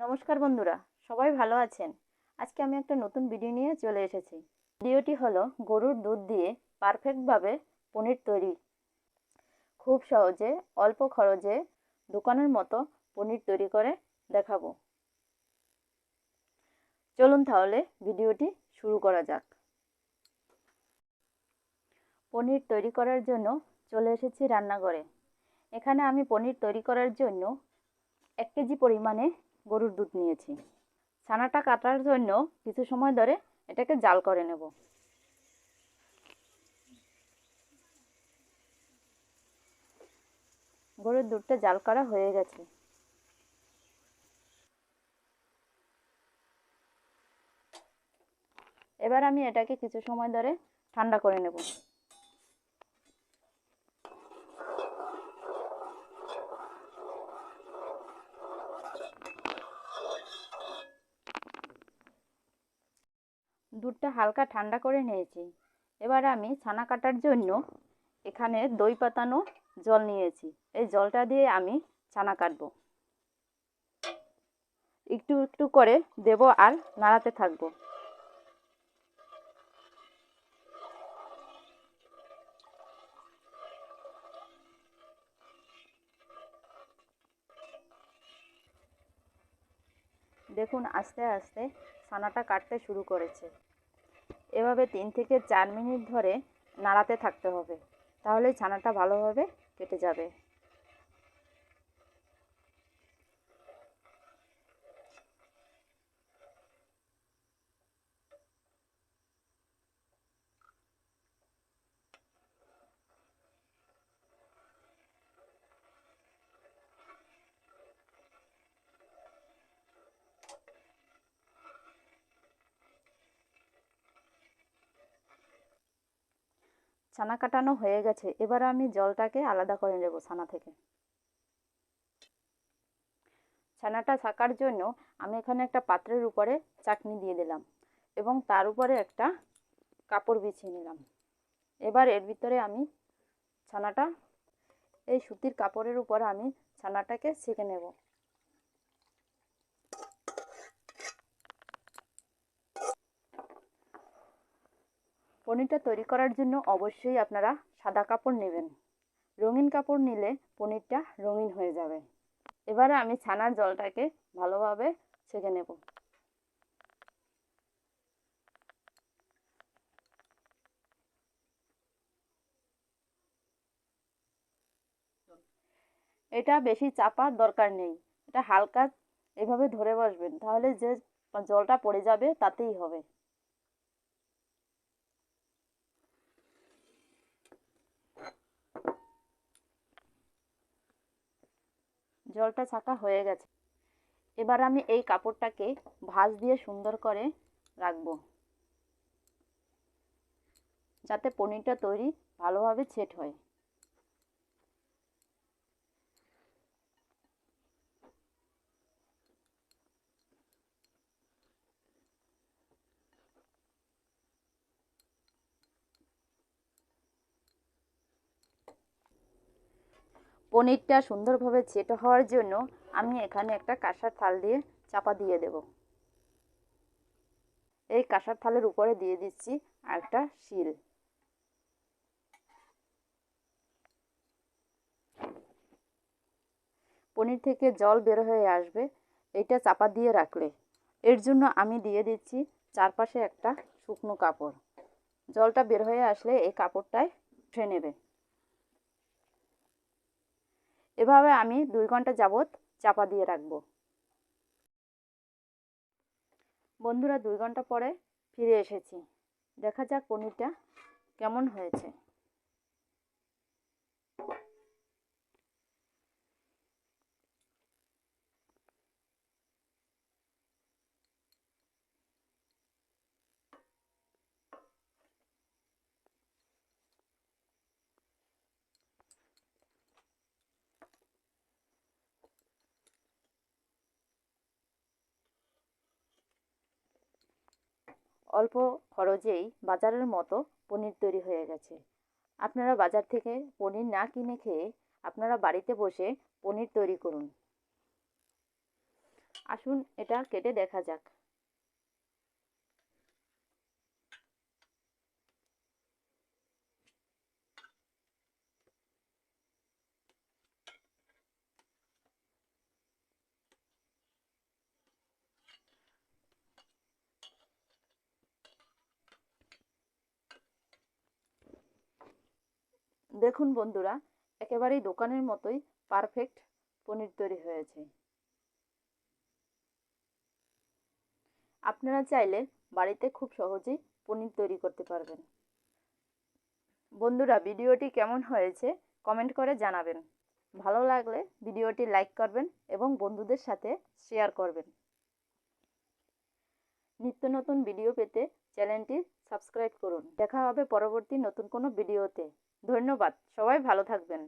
নমস্কার বন্ধুরা, সবাই ভালো আছেন? আজকে আমি একটা নতুন ভিডিও নিয়ে চলে এসেছি। ভিডিওটি হলো গরুর দুধ দিয়ে পারফেক্টভাবে পনির তৈরি। খুব সহজে, অল্প খরচে দোকানের মতো পনির তৈরি করে দেখাবো। চলুন তাহলে ভিডিওটি শুরু করা যাক। পনির তৈরি করার জন্য চলে এসেছি রান্নাঘরে। এখানে আমি পনির তৈরি করার জন্য এক কেজি পরিমাণে গরুর দুধ নিয়েছি। ছানাটা কাটার জন্য কিছু সময় ধরে এটাকে জাল করে নেব। গরুর দুধটা জাল করা হয়ে গেছে। এবার আমি এটাকে কিছু সময় ধরে ঠান্ডা করে নেব। দুধটা হালকা ঠান্ডা করে নিয়েছি। এবার আমি ছানা কাটার জন্য এখানে দই পাতানো জল নিয়েছি। এই জলটা দিয়ে আমি ছানা কাটবো। একটু একটু করে দেব আর নাড়াতে থাকব। দেখুন, আস্তে আস্তে ছানাটা কাটতে শুরু করেছে। এভাবে তিন থেকে চার মিনিট ধরে নাড়াতে থাকতে হবে। তাহলেই ছানাটা ভালোভাবে কেটে যাবে। ছানা কাটানো হয়ে গেছে, এবার আমি জলটাকে আলাদা করে নেব ছানা থেকে। ছানাটা ছাকার জন্য আমি এখানে একটা পাত্রের উপরে চাটনি দিয়ে দিলাম এবং তার উপরে একটা কাপড় বিছিয়ে নিলাম। এবার এর ভিতরে আমি ছানাটা, এই সুতির কাপড়ের উপর আমি ছানাটাকে সেঁকে নেব। পনিরটা তৈরি করার জন্য অবশ্যই আপনারা সাদা কাপড় নেবেন। রঙিন কাপড় নিলে পনিরটা রঙিন হয়ে যাবে। এবারে আমি ছানার জলটাকে ভালোভাবে ছেঁকে নেব। এটা বেশি চাপার দরকার নেই। এটা হালকা এভাবে ধরে বসবেন, তাহলে যে জলটা পড়ে যাবে তাতেই হবে। জলটা ছাকা হয়ে গেছে। এবার আমি এই কাপড়টাকে ভাঁজ দিয়ে সুন্দর করে রাখব। যাতে পনিরটা তৈরি ভালোভাবে ছেট হয়। পনিরটা সুন্দরভাবে ছেটো হওয়ার জন্য আমি এখানে একটা কাঁসার থাল দিয়ে চাপা দিয়ে দেব। এই কাঁসার থালের উপরে দিয়ে দিচ্ছি একটা শিল। পনির থেকে জল বের হয়ে আসবে, এটা চাপা দিয়ে রাখলে। এর জন্য আমি দিয়ে দিচ্ছি চারপাশে একটা শুকনো কাপড়। জলটা বের হয়ে আসলে এই কাপড়টায় উঠে নেবে। এভাবে আমি দুই ঘণ্টা যাবৎ চাপা দিয়ে রাখব। বন্ধুরা, দুই ঘণ্টা পরে ফিরে এসেছি। দেখা যাক পনিরটা কেমন হয়েছে। অল্প খরচেই বাজারের মতো পনির তৈরি হয়ে গেছে। আপনারা বাজার থেকে পনির না কিনে খেয়ে আপনারা বাড়িতে বসে পনির তৈরি করুন। আসুন, এটা কেটে দেখা যাক। দেখুন বন্ধুরা, একেবারেই দোকানের মতোই পারফেক্ট পনির তৈরি হয়েছে। আপনারা চাইলে বাড়িতে খুব সহজেই পনির তৈরি করতে পারবেন। বন্ধুরা, ভিডিওটি কেমন হয়েছে কমেন্ট করে জানাবেন। ভালো লাগলে ভিডিওটি লাইক করবেন এবং বন্ধুদের সাথে শেয়ার করবেন। নিত্য নতুন ভিডিও পেতে চ্যানেলটি সাবস্ক্রাইব করুন। দেখা হবে পরবর্তী নতুন কোনো ভিডিওতে। ধন্যবাদ। সবাই ভালো থাকবেন।